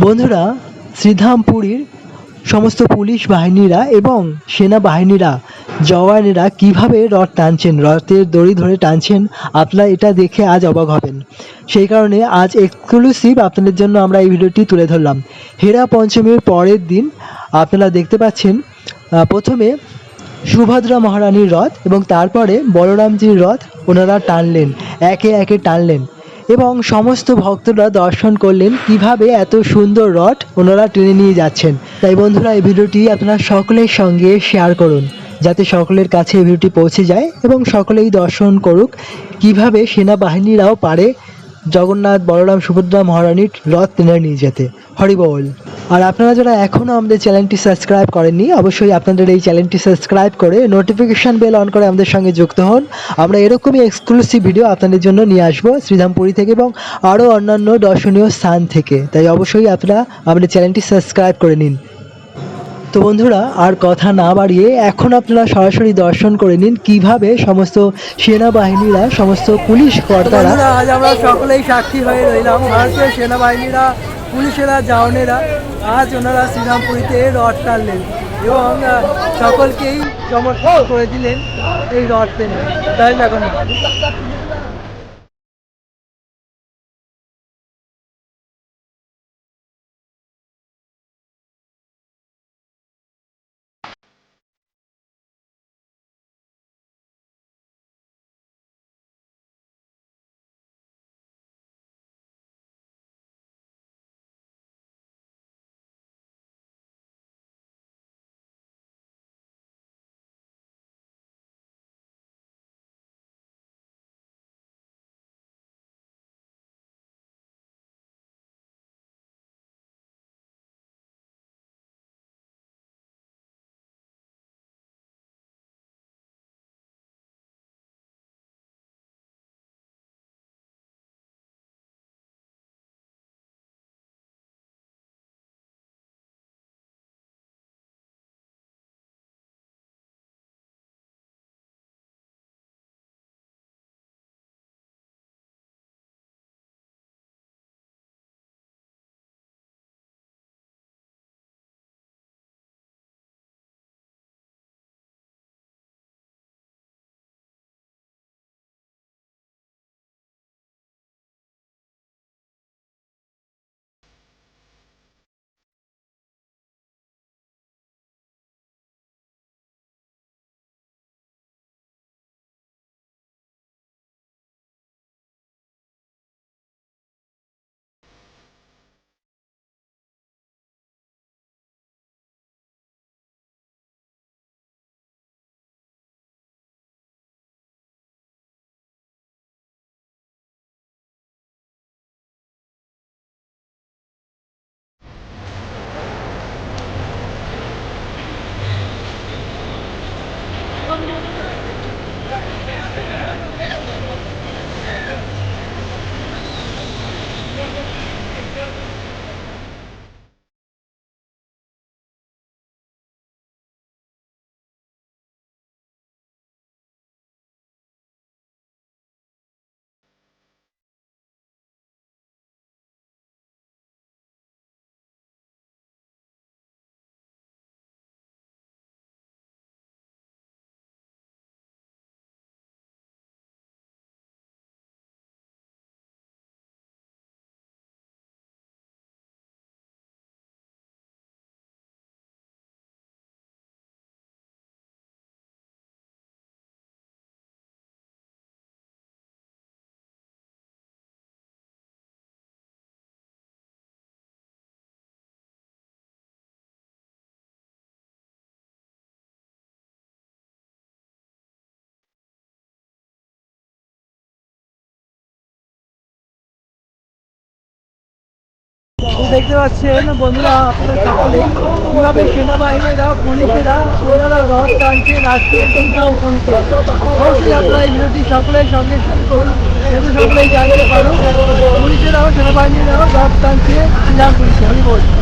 বন্ধুরা, শ্রীধামপুরীর সমস্ত পুলিশ বাহিনীরা এবং সেনাবাহিনীরা, জওয়ানেরা কীভাবে রথ টানছেন? রথের দড়ি ধরে টানছেন? আপনারা এটা দেখে আজ অবাক হবেন। সেই কারণে আজ এক্সক্লুসিভ আপনাদের জন্য আমরা এই ভিডিওটি তুলে ধরলাম। হেরা পঞ্চমীর পরের দিন আপনারা দেখতে পাচ্ছেন প্রথমে সুভদ্রা মহারানীর রথ এবং তারপরে বলরামজির রথ ওনারা টানলেন, একে একে টানলেন। এবং সমস্ত ভক্তরা দর্শন করলেন কীভাবে এত সুন্দর রথ ওনারা টেনে নিয়ে যাচ্ছেন। তাই বন্ধুরা, এই ভিডিওটি আপনারা সকলের সঙ্গে শেয়ার করুন, যাতে সকলের কাছে এই ভিডিওটি পৌঁছে যায় এবং সকলেই দর্শন করুক কীভাবে সেনাবাহিনীরাও পারে জগন্নাথ বলরাম সুভদ্রা মহারানীর রথ টেনে নিয়ে যেতে। হরিবল। আর আপনারা যারা এখনও আমাদের চ্যানেলটি সাবস্ক্রাইব করেননি, অবশ্যই আপনাদের এই চ্যানেলটি সাবস্ক্রাইব করে নোটিফিকেশান বেল অন করে আমাদের সঙ্গে যুক্ত হন। আমরা এরকমই এক্সক্লুসিভ ভিডিও আপনাদের জন্য নিয়ে আসব শ্রীধামপুরী থেকে এবং আরও অন্যান্য দর্শনীয় স্থান থেকে। তাই অবশ্যই আপনারা আমাদের চ্যানেলটি সাবস্ক্রাইব করে নিন। তো বন্ধুরা, আর কথা না বাড়িয়ে এখন আপনারা সরাসরি দর্শন করে নিন কীভাবে সমস্ত সেনাবাহিনীরা, সমস্ত পুলিশ কর্তারা আজ আমরা সকলেই সাক্ষী হয়ে রইলাম। ভারতীয় সেনাবাহিনীরা পুলিশেরা, জাওয়ানেরা আজ ওনারা শ্রীরামপুরীতে রড টানলেন এবং সকলকেই চমৎকার করে দিলেন এই রথ পেনে তাই জগন্নাথ দেখতে পাচ্ছেন বন্ধুরা আপনারা সকলে কীভাবে সেনাবাহিনীরা পুলিশেরা ওনারা রথ টানছেন আজকে অবশ্যই আপনারা এই ভিডিওটি সকলের সঙ্গে করুন। সকলেই জানতে পারুন পুলিশেরাও সেনাবাহিনীরাও রথ টানছে শ্রীরাম পুলিশে, আমি বলছি।